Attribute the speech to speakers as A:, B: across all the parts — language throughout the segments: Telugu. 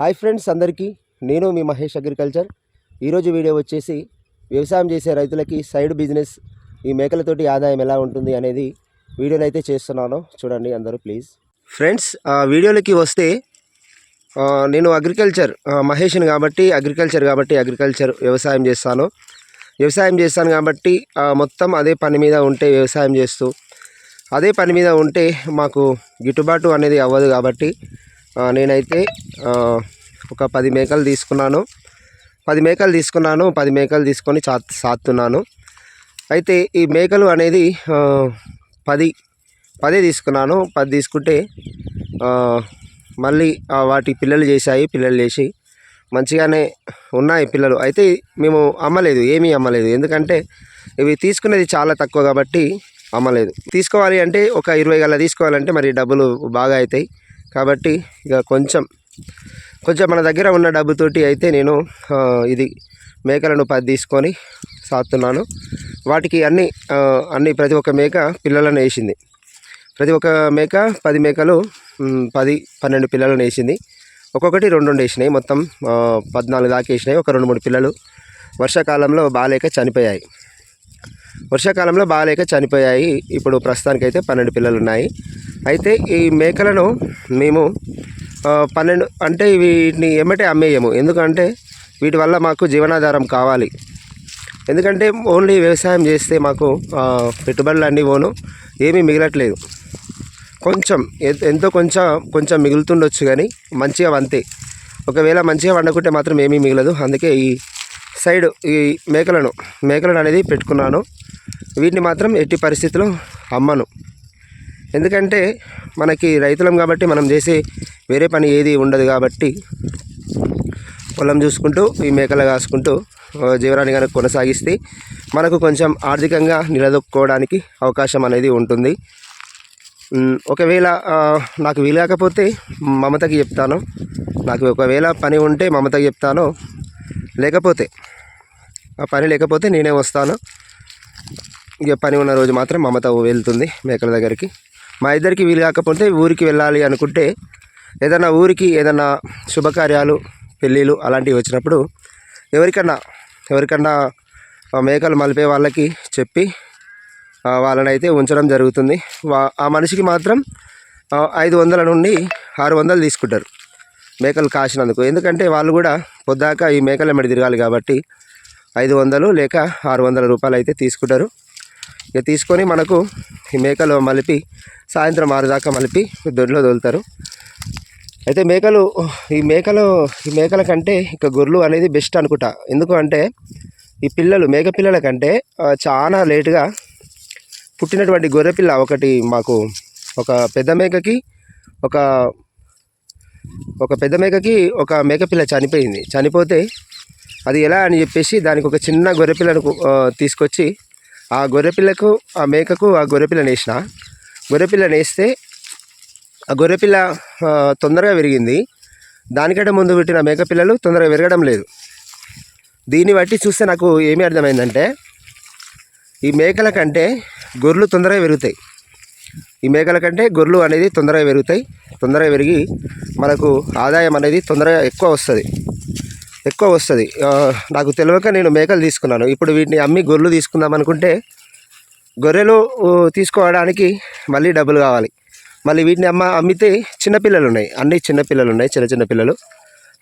A: హాయ్ ఫ్రెండ్స్ అందరికీ నేను మీ మహేష్ అగ్రికల్చర్. ఈరోజు వీడియో వచ్చేసి వ్యవసాయం చేసే రైతులకి సైడ్ బిజినెస్ ఈ మేకలతోటి ఆదాయం ఎలా ఉంటుంది అనేది వీడియోని అయితే చేస్తున్నాను. చూడండి అందరూ ప్లీజ్. ఫ్రెండ్స్ ఆ వీడియోలకి వస్తే నేను అగ్రికల్చర్ మహేష్ని కాబట్టి అగ్రికల్చర్ కాబట్టి అగ్రికల్చర్ వ్యవసాయం చేస్తాను. వ్యవసాయం చేస్తాను కాబట్టి మొత్తం అదే పని మీద ఉంటే వ్యవసాయం చేస్తూ అదే పని మీద ఉంటే మాకు గిట్టుబాటు అనేది అవ్వదు కాబట్టి నేనైతే ఒక పది మేకలు తీసుకున్నాను. పది మేకలు తీసుకున్నాను పది మేకలు తీసుకొని చా సాత్తున్నాను. అయితే ఈ మేకలు అనేది పది పదే తీసుకున్నాను. పది తీసుకుంటే మళ్ళీ వాటి పిల్లలు చేశాయి పిల్లలు చేసి మంచిగానే ఉన్నాయి పిల్లలు. అయితే మేము అమ్మలేదు ఏమీ అమ్మలేదు. ఎందుకంటే ఇవి తీసుకునేది చాలా తక్కువ కాబట్టి అమ్మలేదు. తీసుకోవాలి అంటే ఒక ఇరవై గల తీసుకోవాలంటే మరి డబ్బులు బాగా అవుతాయి. కాబట్టి ఇక కొంచెం కొంచెం మన దగ్గర ఉన్న డబ్బుతోటి అయితే నేను ఇది మేకలను పది తీసుకొని సాతున్నాను వాటికి అన్ని అన్ని ప్రతి ఒక్క మేక పిల్లలను వేసింది. ప్రతి ఒక్క మేక పది మేకలు పది పన్నెండు పిల్లలను వేసింది. ఒక్కొక్కటి రెండు రెండు వేసినాయి. మొత్తం పద్నాలుగు దాకా వేసినాయి. ఒక రెండు మూడు పిల్లలు. వర్షాకాలంలో బాగాలేక చనిపోయాయి. వర్షాకాలంలో బాగాలేక చనిపోయాయి. ఇప్పుడు ప్రస్తుతానికైతే పన్నెండు పిల్లలు ఉన్నాయి. అయితే ఈ మేకలను మేము పన్నెండు అంటే వీటిని ఎమ్మటే అమ్మేయము. ఎందుకంటే వీటి వల్ల మాకు జీవనాధారం కావాలి. ఎందుకంటే ఓన్లీ వ్యవసాయం చేస్తే మాకు పెట్టుబడులు అన్నీ పోను ఏమీ మిగలట్లేదు. కొంచెం ఎంతో కొంచెం కొంచెం మిగులుతుండొచ్చు కానీ మంచిగా వంతే. ఒకవేళ మంచిగా వండకుంటే మాత్రం ఏమీ మిగలదు. అందుకే ఈ సైడ్ ఈ మేకలను మేకలను అనేది పెట్టుకున్నాను. వీటిని మాత్రం ఎట్టి పరిస్థితిలో అమ్మను. ఎందుకంటే మనకి రైతులం కాబట్టి మనం చేసే వేరే పని ఏది ఉండదు కాబట్టి పొలం చూసుకుంటూ ఈ మేకలు కాసుకుంటూ జీవనాన్ని కనుక కొనసాగిస్తే మనకు కొంచెం ఆర్థికంగా నిలదొక్కుకోవడానికి అవకాశం అనేది ఉంటుంది. ఒకవేళ నాకు వీలాకపోతే మమతకి చెప్తాను. నాకు ఒకవేళ పని ఉంటే మమతకి చెప్తాను. లేకపోతే ఆ పని లేకపోతే నేనే వస్తాను. ఇక పని ఉన్న రోజు మాత్రం మమత వెళ్తుంది మేకల దగ్గరికి. మా ఇద్దరికి వీలు కాకపోతే ఊరికి వెళ్ళాలి అనుకుంటే ఏదైనా ఊరికి ఏదైనా శుభకార్యాలు పెళ్ళిళ్ళు అలాంటివి వచ్చినప్పుడు ఎవరికన్నా ఎవరికన్నా మేకలు మలిపే వాళ్ళకి చెప్పి వాళ్ళనైతే ఉంచడం జరుగుతుంది. వా ఆ మనిషికి మాత్రం ఐదు వందల నుండి ఆరు వందలు తీసుకుంటారు మేకలు కాసినందుకు. ఎందుకంటే వాళ్ళు కూడా పొద్దాక ఈ మేకల ఎమ్మడి తిరగాలి కాబట్టి ఐదు వందలు లేక ఆరు వందల రూపాయలు అయితే తీసుకుంటారు. ఇక తీసుకొని మనకు ఈ మేకలు మలిపి సాయంత్రం ఆరు దాకా మలిపి దొడ్లో తోలుతారు. అయితే మేకలు ఈ మేకలు ఈ మేకల కంటే ఇక గొర్రెలు అనేది బెస్ట్ అనుకుంటా. ఎందుకు అంటే ఈ పిల్లలు మేక పిల్లల కంటే చాలా లేటుగా పుట్టినటువంటి గొర్రె పిల్ల ఒకటి మాకు ఒక పెద్ద మేకకి ఒక ఒక పెద్ద మేకకి ఒక మేకపిల్ల చనిపోయింది. చనిపోతే అది ఎలా అని చెప్పేసి దానికి ఒక చిన్న గొర్రెపిల్లను తీసుకొచ్చి ఆ గొర్రెపిల్లకు ఆ మేకకు ఆ గొర్రెపిల్లని వేసిన గొర్రెపిల్లని వేస్తే ఆ గొర్రెపిల్ల తొందరగా విరిగింది. దానికంటే ముందు పుట్టిన మేకపిల్లలు తొందరగా విరగడం లేదు. దీన్ని బట్టి చూస్తే నాకు ఏమి అర్థమైందంటే ఈ మేకల కంటే గొర్రెలు తొందరగా పెరుగుతాయి ఈ మేకల కంటే గొర్రెలు అనేది తొందరగా పెరుగుతాయి తొందరగా పెరిగి మనకు ఆదాయం అనేది తొందరగా ఎక్కువ వస్తుంది. ఎక్కువ వస్తుంది. నాకు తెలియక నేను మేకలు తీసుకున్నాను. ఇప్పుడు వీటిని అమ్మి గొర్రెలు తీసుకుందాం అనుకుంటే గొర్రెలు తీసుకోవడానికి మళ్ళీ డబ్బులు కావాలి. మళ్ళీ వీటిని అమ్మ అమ్మితే చిన్నపిల్లలు ఉన్నాయి అన్ని చిన్నపిల్లలు ఉన్నాయి చిన్న చిన్న పిల్లలు.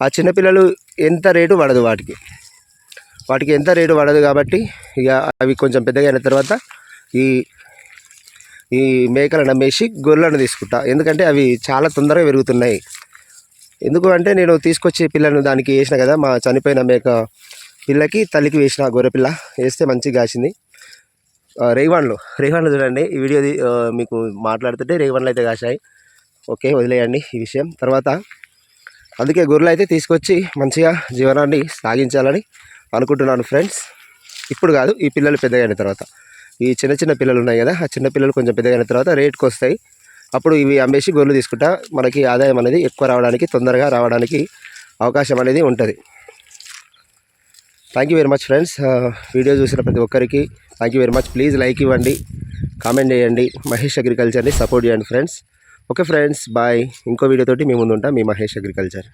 A: ఆ చిన్నపిల్లలు ఎంత రేటు పడదు వాటికి. వాటికి ఎంత రేటు పడదు కాబట్టి ఇక అవి కొంచెం పెద్దగా అయిన తర్వాత ఈ ఈ మేకలను అమ్మేసి గొర్రెలను తీసుకుంటా. ఎందుకంటే అవి చాలా తొందరగా పెరుగుతున్నాయి. ఎందుకు అంటే నేను తీసుకొచ్చి పిల్లను దానికి వేసిన కదా మా చనిపోయిన మేక పిల్లకి తల్లికి వేసిన గొర్రె పిల్ల వేస్తే మంచిగా కాసింది. రేవాన్లు రేవాన్లు చూడండి ఈ వీడియో మీకు మాట్లాడుతుంటే రేవాన్లు అయితే కాశాయి. ఓకే వదిలేయండి ఈ విషయం. తర్వాత అందుకే గొర్రెలు అయితే తీసుకొచ్చి మంచిగా జీవనాన్ని సాగించాలని అనుకుంటున్నాను ఫ్రెండ్స్. ఇప్పుడు కాదు ఈ పిల్లలు పెద్దగైన తర్వాత. ఈ చిన్న చిన్న పిల్లలు ఉన్నాయి కదా ఆ చిన్న పిల్లలు కొంచెం పెద్దగైన అయిన తర్వాత రేట్కి వస్తాయి అప్పుడు ఇవి అమ్మేసి గొర్రెలు తీసుకుంటా మనకి ఆదాయం అనేది ఎక్కువ రావడానికి తొందరగా రావడానికి అవకాశం అనేది ఉంటుంది. Thank you very much friends video చూసిన ప్రతి ఒక్కరికి thank you very much please like ఇవ్వండి కామెంట్ చేయండి మహేష్ అగ్రికల్చర్ని సపోర్ట్ చేయండి ఫ్రెండ్స్ ఓకే ఫ్రెండ్స్ బాయ్ ఇంకో వీడియోతోటి మీ ముందు ఉంటాం మీ మహేష్ అగ్రికల్చర్